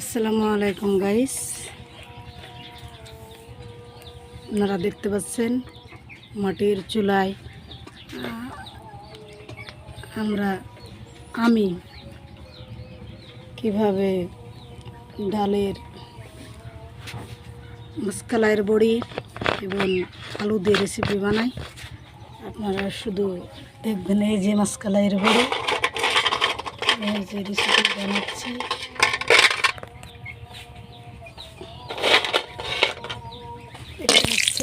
আসসালামু আলাইকুম গাইস আপনারা দেখতে পাচ্ছেন মাটির চুলায় আমরা আমি কীভাবে ডালের মাসকালাইয়ের বড়ি এবং আলু দিয়ে রেসিপি বানাই, আপনারা শুধু দেখবেন এই যে মাসকালাইয়ের বড়ি, এই যে রেসিপি বানাচ্ছি।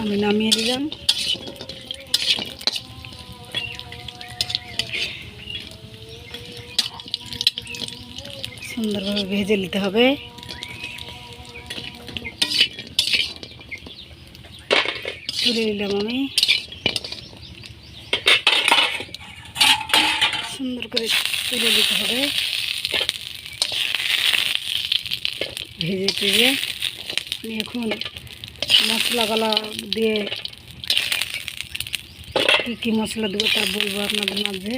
আমি নামিয়ে দিলাম। সুন্দরভাবে ভেজে নিতে হবে। তুলে নিলাম আমি। সুন্দর করে তুলে নিতে হবে। ভেজে টেজে আমি এখন মশলাগুলো দিয়ে কী কী মশলা দেবো তা বলব আপনাদের মাঝে।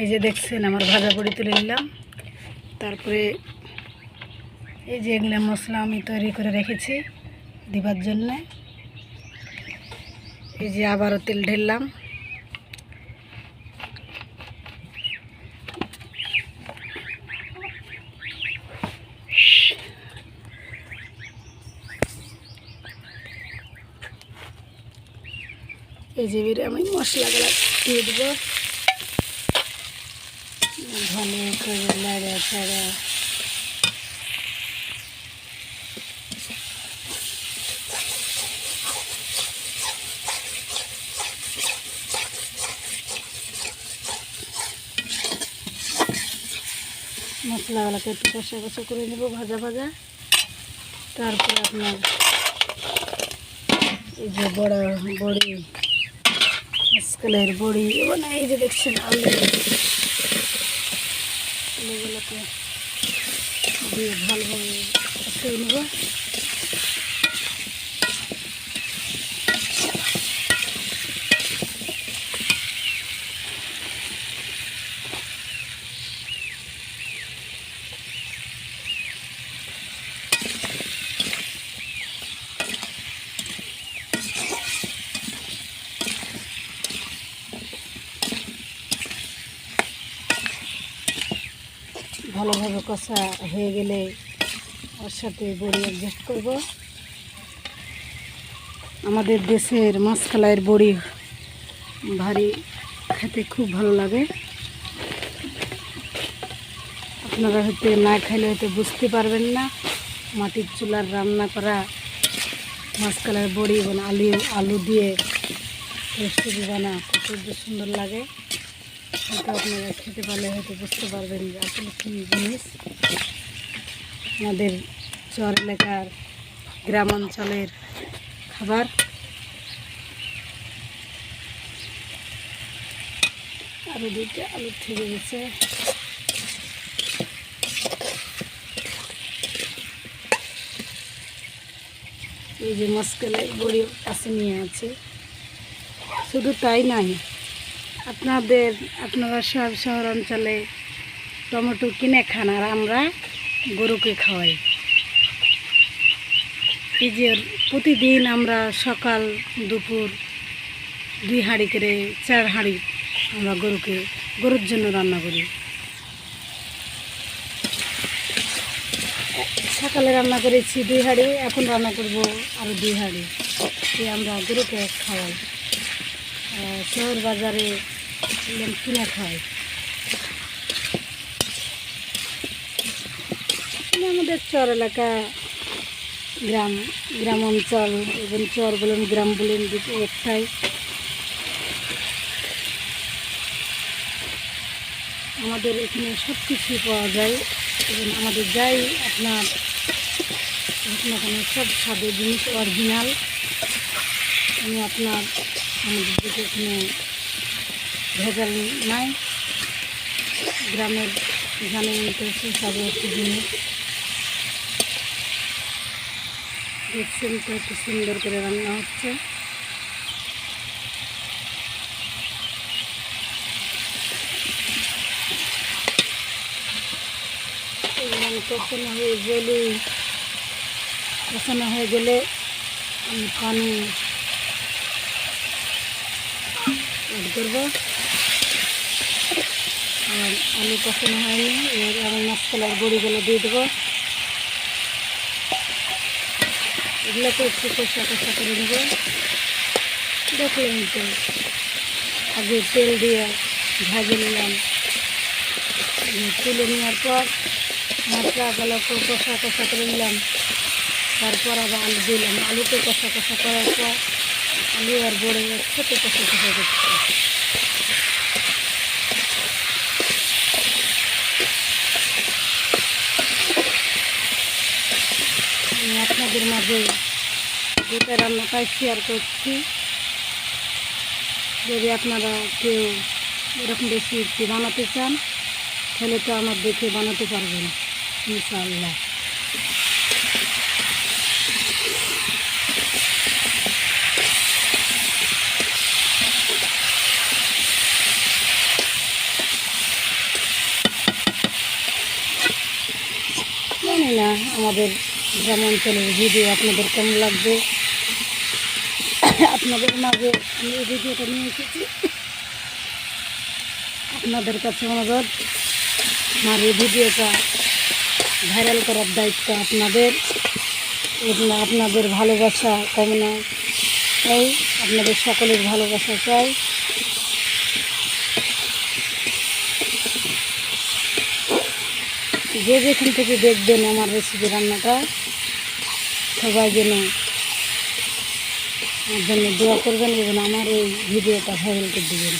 এই যে দেখছেন, আমার ভাজা পড়ি তুলে নিলাম। তারপরে এই যে এগুলো মশলা আমি তৈরি করে রেখেছি দিবার জন্যে। এই যে আবারও তেল ঢেললাম। এই যে বেরে আমি মশলাগুলো দিয়ে দেবো। ভালো করে ছাড়া মশলাগুলোকে একটু কষা কষা করে নেব ভাজা ভাজা। তারপরে আপনার এই যে বড়, বড়ি আজকালের বড়ি এবং এই যে দেখছেন আলু। আলুগুলোকে দিয়ে ভালোভাবে নেব ভালোভাবে কষা হয়ে গেলে ওর সাথে বড়ি অ্যাডজাস্ট করব। আমাদের দেশের মাছখালাইয়ের বড়ি ভারী, খেতে খুব ভালো লাগে। আপনারা হয়তো না খাইলে হয়তো বুঝতে পারবেন না, মাটির চুলার রান্না করা মাছকালার বড়ি এবং আলু আলু দিয়ে রেসিপি বানা খুব সুন্দর লাগে। হয়তো আপনারা খেতে পারলে হয়তো বুঝতে পারবেন যে আসলে কী জিনিস। আমাদের চর এলাকার গ্রামাঞ্চলের খাবার। আরও দুইটা আলু থেকে গেছে। এই যে মস্কেলাই বড়ি কাছে নিয়ে আছে। শুধু তাই নাই। আপনাদের, আপনারা সব শহরাঞ্চলে টমেটো কিনে খান আর আমরা গরুকে খাওয়াই। এই যে প্রতিদিন আমরা সকাল, দুপুর দুই হাঁড়ি করে চার হাঁড়ি আমরা গরুকে, গরুর জন্য রান্না করি। সকালে রান্না করেছি দুই হাঁড়ি, এখন রান্না করব আরও দুই হাঁড়ি। আমরা গরুকে খাওয়াই। শহর বাজারে কিনে খাই আমাদের চর এলাকা, গ্রাম গ্রাম অঞ্চল, এবং চর বলুন, গ্রাম বলুন, দুটো একটাই। আমাদের এখানে সব কিছুই পাওয়া যায়, এবং আমাদের যাই আপনার হোক না সব স্বাদের জিনিস অরিজিনাল। আমি আপনার, আমাদের এখানে ভেজাল নাই। গ্রামের জানেন তো সুস্বাদু একটি জিনিস দেখছেন তো একটু সুন্দর করে রান্না হচ্ছে। কষানো হয়ে গেলে কষানো হয়ে গেলে আমি পানি অ্যাড করব। আর আলু কষানো হয়নি, এবার আমি মশলার বড়িগুলো দিয়ে দেবো। এগুলোকে একটু কষা কষা করে নেব। দেখলেন তো আগে তেল দিয়ে ভাজে নিলাম। তুলে নেওয়ার পর মশলাগুলোকে কষা কষা করে নিলাম। তারপর আবার আলু দিলাম। আলুকে কষা কষা করার পর আলু আর বড়ে একসাথে কষা কষা করছি আমি আপনাদের মাঝে গোটা রান্নাটাই শেয়ার করছি। যদি আপনারা কেউ এরকম রেসিপি বানাতে চান, তাহলে তো আমার দেখে বানাতে পারবেন, ইনশাআল্লাহ। জানি না, আমাদের গ্রামাঞ্চলের ভিডিও আপনাদের কেমন লাগবে? আপনাদের মাঝে আমি এই ভিডিওটা নিয়ে এসেছি। আপনাদের কাছে অনুরোধ, আমার এই ভিডিওটা ভাইরাল করার দায়িত্ব আপনাদের। আপনাদের ভালোবাসা কামনা চাই আপনাদের সকলের ভালোবাসা চাই। যে যেখান থেকে দেখবেন আমার রেসিপি রান্নাটা, সবাই যেন আমার জন্য দোয়া করবেন এবং আমার এই ভিডিওটা ভাইরাল করে দেবেন।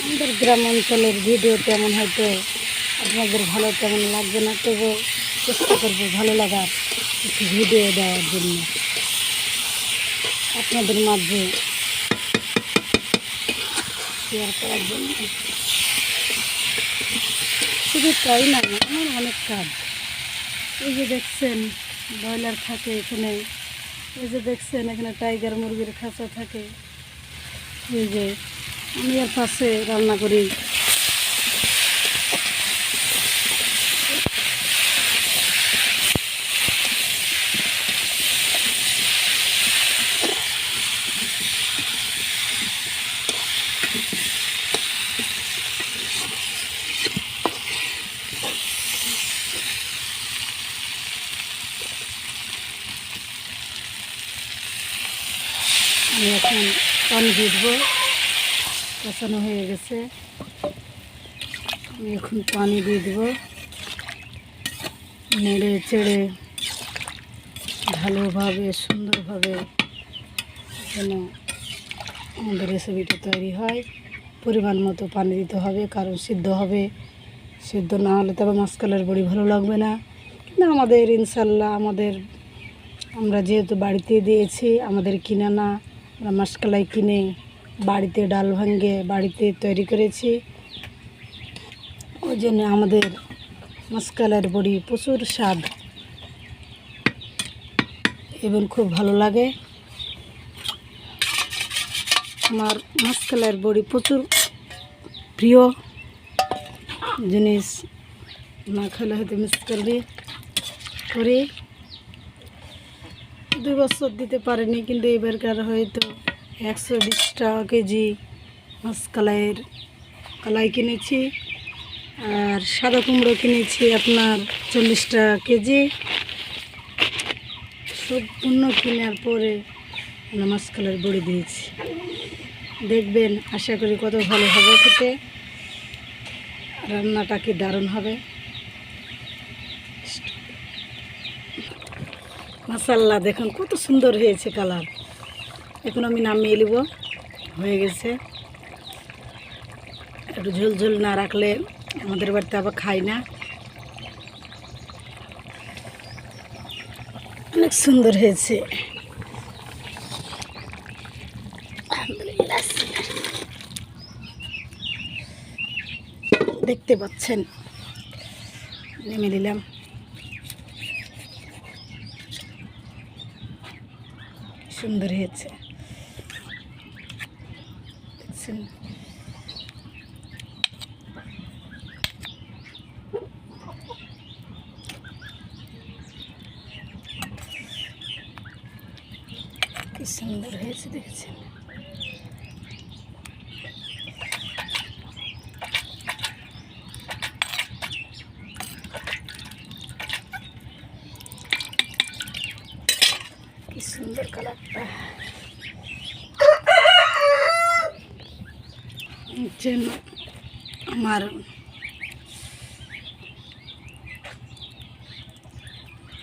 আমাদের গ্রাম অঞ্চলের ভিডিও তেমন হয়তো আপনাদের ভালো তেমন লাগবে না তবু চেষ্টা করব ভালো লাগার। একটু ভিডিও দেওয়ার জন্য আপনাদের মাঝে শেয়ার করার জন্য। শুধু তাই না, আমার অনেক কাজ। এই যে দেখছেন, ব্রয়লার থাকে এখানে। এই যে দেখছেন, এখানে টাইগার মুরগির খাঁচা থাকে। এই যে আমি এর পাশে রান্না করি আমি এখন পানি দেবো। কষানো হয়ে গেছে। এখন পানি দিয়ে দেবো। নেড়ে চেড়ে ভালোভাবে, সুন্দরভাবে যেন আমাদের রেসিপিটা তৈরি হয়। পরিমাণ মতো পানি দিতে হবে, কারণ সিদ্ধ হবে। সিদ্ধ না হলে তবে মাসকালের বড়ি ভালো লাগবে না। কিন্তু আমাদের, ইনশাল্লাহ আমাদের, আমরা যেহেতু বাড়িতে দিয়েছি, আমাদের কিনা না আমরা মাসকালাই কিনে বাড়িতে ডাল ভাঙ্গে বাড়িতে তৈরি করেছি। ওই জন্য আমাদের মাসকালের বড়ি প্রচুর স্বাদ। এবং খুব ভালো লাগে। আমার মাসকালের বড়ি প্রচুর প্রিয় জিনিস। না খেলে হয়তো মিস করবি। করি। দুই বছর দিতে পারেনি, কিন্তু এবারকার হয়তো একশো বিশ টাকা কেজি মাছ কালাইয়ের কালাই কিনেছি। আর সাদা কুমড়ো কিনেছি আপনার চল্লিশ টাকা কেজি। সম্পূর্ণ কেনার পরে আমরা মাসকালের বড়ি দিয়েছি। দেখবেন, আশা করি কত ভালো হবে খেতে। রান্নাটা কি দারুণ হবে। মাসাল্লাহ দেখুন কত সুন্দর হয়েছে কালার। এখন আমি নামিয়ে নেব। হয়ে গেছে। একটু ঝোল ঝোল না রাখলে আমাদের বাড়িতে আবার খাই না। অনেক সুন্দর হয়েছে। দেখতে পাচ্ছেন। নেমে নিলাম। সুন্দর হয়েছে। দেখছেন? কি সুন্দর হয়েছে দেখেছেন কি সুন্দর কালারটা হচ্ছেন আমার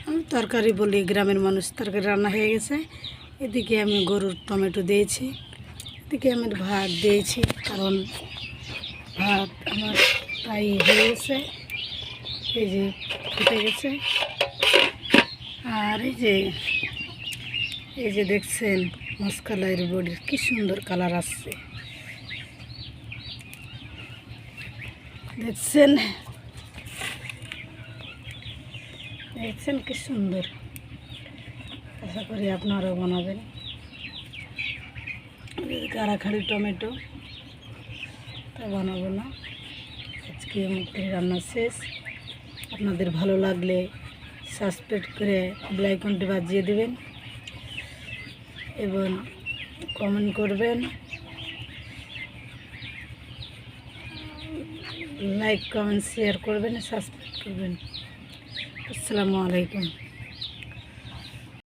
আমি তরকারি বলি, গ্রামের মানুষ তরকারি রান্না হয়ে গেছে। এদিকে আমি গরুর টমেটো দিয়েছি, এদিকে আমি ভাত দিয়েছি, কারণ ভাত আমার প্রায় হয়ে গেছে। এই যে ফুটে গেছে। আর এই যে এই যে দেখছেন মশকালাইয়ের বডির কী সুন্দর কালার আসছে। দেখছেন? দেখছেন কি সুন্দর? আশা করি আপনারাও বানাবেন। কারাখাড়ি টমেটো, তা বানাবো না। আজকে মুখের রান্না শেষ। আপনাদের ভালো লাগলে সাবস্ক্রাইব করে বেলাইকনটি বাজিয়ে দেবেন। এবং কমেন্ট করবেন। লাইক কমেন্ট শেয়ার করবেন সাবস্ক্রাইব করবেন। আসসালামু আলাইকুম।